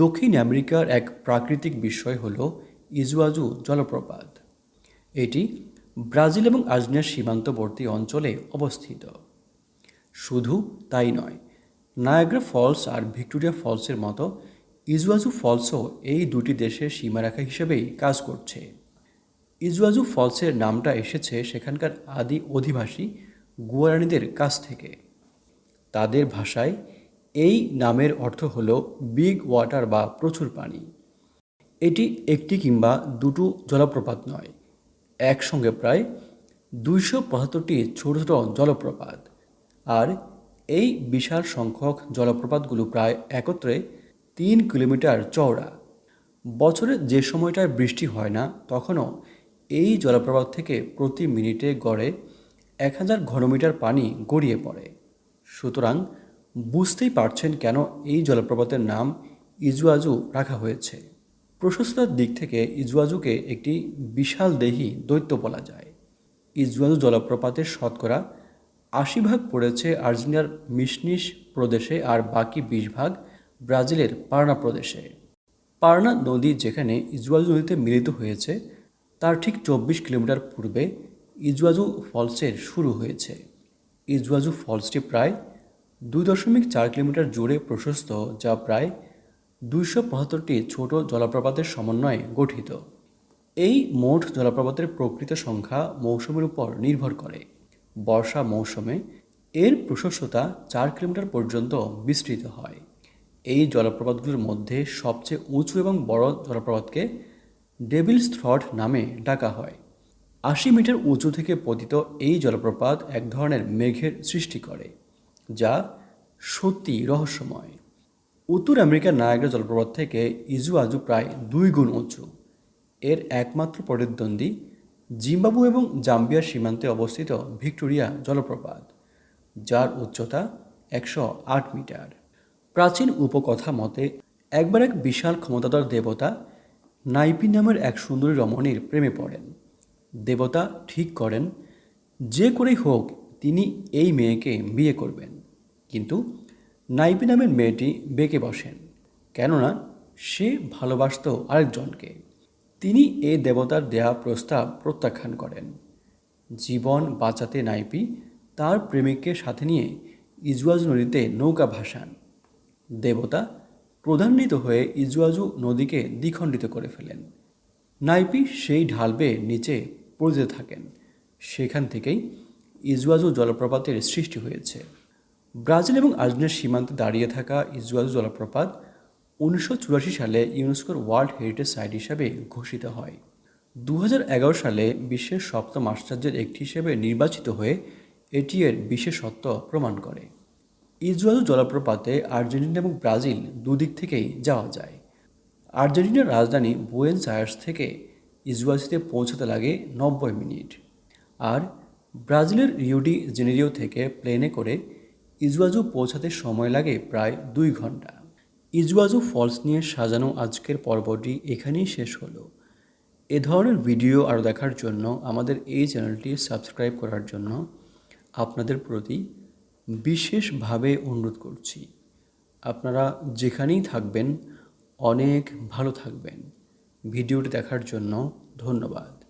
দক্ষিণ আমেরিকার এক প্রাকৃতিক বিষয় হল ইজুয়াজু জলপ্রপাত। এটি ব্রাজিল এবং আর্জেন্টিনার সীমান্তবর্তী অঞ্চলে অবস্থিত। শুধু তাই নয়, নায়াগ্রা ফলস আর ভিক্টোরিয়া ফলসের মতো ইজুয়াজু ফলসও এই দুটি দেশের সীমারেখা হিসেবেই কাজ করছে। ইজুয়াজু ফলসের নামটা এসেছে সেখানকার আদি অধিবাসী গুয়ারানিদের কাছ থেকে। তাদের ভাষায় এই নামের অর্থ হল বিগ ওয়াটার বা প্রচুর পানি। এটি একটি কিংবা দুটো জলপ্রপাত নয়, একসঙ্গে প্রায় দুইশো পঁচাত্তরটি ছোট ছোট জলপ্রপাত। আর এই বিশাল সংখ্যক জলপ্রপাতগুলো প্রায় একত্রে তিন কিলোমিটার চওড়া। বছরে যে সময়টায় বৃষ্টি হয় না, তখনও এই জলপ্রপাত থেকে প্রতি মিনিটে গড়ে এক হাজার ঘনমিটার পানি গড়িয়ে পড়ে। সুতরাং বুঝতেই পারছেন কেন এই জলপ্রপাতের নাম ইজুয়াজু রাখা হয়েছে। প্রশস্ততার দিক থেকে ইজুয়াজুকে একটি বিশাল দেহী দৈত্য বলা যায়। ইজুয়াজু জলপ্রপাতের শতকরা আশি ভাগ পড়েছে আর্জেন্টিনার মিশনিস প্রদেশে আর বাকি বিশ ভাগ ব্রাজিলের পার্না প্রদেশে। পার্না নদী যেখানে ইজুয়াজু নদীতে মিলিত হয়েছে, তার ঠিক চব্বিশ কিলোমিটার পূর্বে ইজুয়াজু ফলসের শুরু হয়েছে। ইজুয়াজু ফলসটি প্রায় দুই দশমিক চার কিলোমিটার জুড়ে প্রশস্ত, যা প্রায় দুইশো পঁচাত্তরটি ছোট জলপ্রপাতের সমন্বয়ে গঠিত। এই মোট জলপ্রপাতের প্রকৃত সংখ্যা মৌসুমের উপর নির্ভর করে। বর্ষা মৌসুমে এর প্রশস্ততা চার কিলোমিটার পর্যন্ত বিস্তৃত হয়। এই জলপ্রপাতগুলোর মধ্যে সবচেয়ে উঁচু এবং বড় জলপ্রপাতকে ডেভিলস থ্রট নামে ডাকা হয়। আশি মিটার উঁচু থেকে পতিত এই জলপ্রপাত এক ধরনের মেঘের সৃষ্টি করে। যা সত্যি রহস্যময়। উত্তর আমেরিকার নায়াগ্রা জলপ্রপাত থেকে ইজু আজু প্রায় দুই গুণ উঁচু। এর একমাত্র প্রতিদ্বন্দ্বী জিম্বাবু এবং জাম্বিয়ার সীমান্তে অবস্থিত ভিক্টোরিয়া জলপ্রপাত, যার উচ্চতা একশো আট মিটার। প্রাচীন উপকথা মতে, একবার এক বিশাল ক্ষমতাধর দেবতা নাইপি নামের এক সুন্দরী রমণীর প্রেমে পড়েন। দেবতা ঠিক করেন, যে করেই হোক তিনি এই মেয়েকে বিয়ে করবেন। কিন্তু নাইপি নামের মেয়েটি বেঁকে বসেন, কেননা সে ভালোবাসত আরেকজনকে। তিনি এ দেবতার দেয়া প্রস্তাব প্রত্যাখ্যান করেন। জীবন বাঁচাতে নাইপি তার প্রেমিককে সাথে নিয়ে ইজুয়াজ নদীতে নৌকা ভাসান। দেবতা প্রধান্বিত হয়ে ইজুয়াজু নদীকে দ্বিখণ্ডিত করে ফেলেন। নাইপি সেই ঢাল বেয়ে নিচে পড়তে থাকেন। সেখান থেকেই ইজুয়াজু জলপ্রপাতের সৃষ্টি হয়েছে। ব্রাজিল এবং আর্জেন্টিনার সীমান্তে দাঁড়িয়ে থাকা ইজুয়াজু জলপ্রপাত উনিশশো চুরাশি সালে ইউনেস্কোর ওয়ার্ল্ড হেরিটেজ সাইট হিসাবে ঘোষিত হয়। দু হাজার এগারো সালে বিশ্বের সপ্তম আশ্চর্যের একটি হিসেবে নির্বাচিত হয়ে এটি এর বিশেষত্ব প্রমাণ করে। ইজুয়াজু জলপ্রপাতে আর্জেন্টিনা এবং ব্রাজিল দুদিক থেকেই যাওয়া যায়। আর্জেন্টিনার রাজধানী বুয়েন্স আয়ার্স থেকে ইজুয়াজুতে পৌঁছাতে লাগে নব্বই মিনিট। আর ব্রাজিলের রিউডি জেনেরিও থেকে প্লেনে করে ইজুয়াজু পৌঁছাতে সময় লাগে প্রায় দুই ঘণ্টা। ইজুয়াজু ফলস নিয়ে সাজানো আজকের পর্বটি এখানেই শেষ হলো। এ ধরনের ভিডিও আরও দেখার জন্য আমাদের এই চ্যানেলটি সাবস্ক্রাইব করার জন্য আপনাদের প্রতি বিশেষভাবে অনুরোধ করছি। আপনারা যেখানেই থাকবেন, অনেক ভালো থাকবেন। ভিডিওটি দেখার জন্য ধন্যবাদ।